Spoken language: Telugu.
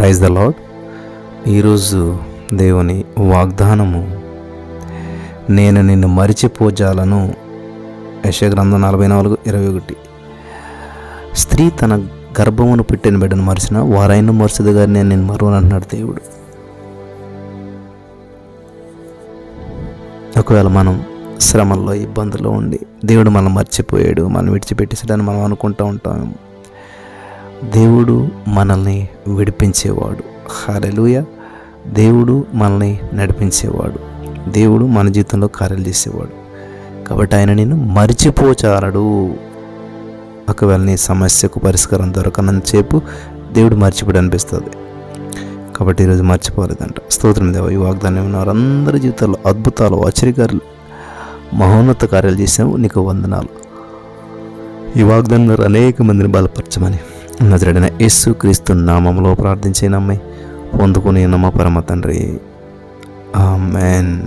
ప్రైజ్ ద లాడ్ ఈరోజు దేవుని వాగ్దానము నేను నిన్ను మరిచిపోజాలను. యశగ్రంథం నలభై నాలుగు ఇరవై ఒకటి. స్త్రీ తన గర్భమును పెట్టిన బిడ్డను మరిచిన వారైన మరుసది గారు నేను నేను మరువను అంటున్నాడు దేవుడు. ఒకవేళ మనం శ్రమల్లో ఇబ్బందుల్లో ఉండి దేవుడు మనం మర్చిపోయాడు మనం విడిచిపెట్టేసాడని మనం అనుకుంటూ ఉంటాము దేవుడు మనల్ని విడిపించేవాడు. హరలుయ దేవుడు మనల్ని నడిపించేవాడు. దేవుడు మన జీవితంలో కార్యాలు చేసేవాడు. కాబట్టి ఆయన నేను మర్చిపోచారడు ఒకవేళ నీ సమస్యకు పరిష్కారం దొరకనంతసేపు దేవుడు మర్చిపోడు అనిపిస్తుంది. కాబట్టి ఈరోజు మర్చిపోలేదంట. స్తోత్రం దేవ ఈ వాగ్దానం ఉన్న వారందరి జీవితాల్లో అద్భుతాలు ఆశ్చర్యకారులు మహోన్నత కార్యాలు చేసావు నీకు వందనాలు. ఈ వాగ్దానంలో అనేక మందిని బలపరచమని నజరడిన యేసు క్రీస్తు నామంలో ప్రార్థించే నమ్మి పొందుకుని నమ్మ పరమ తండ్రి. ఆమెన్.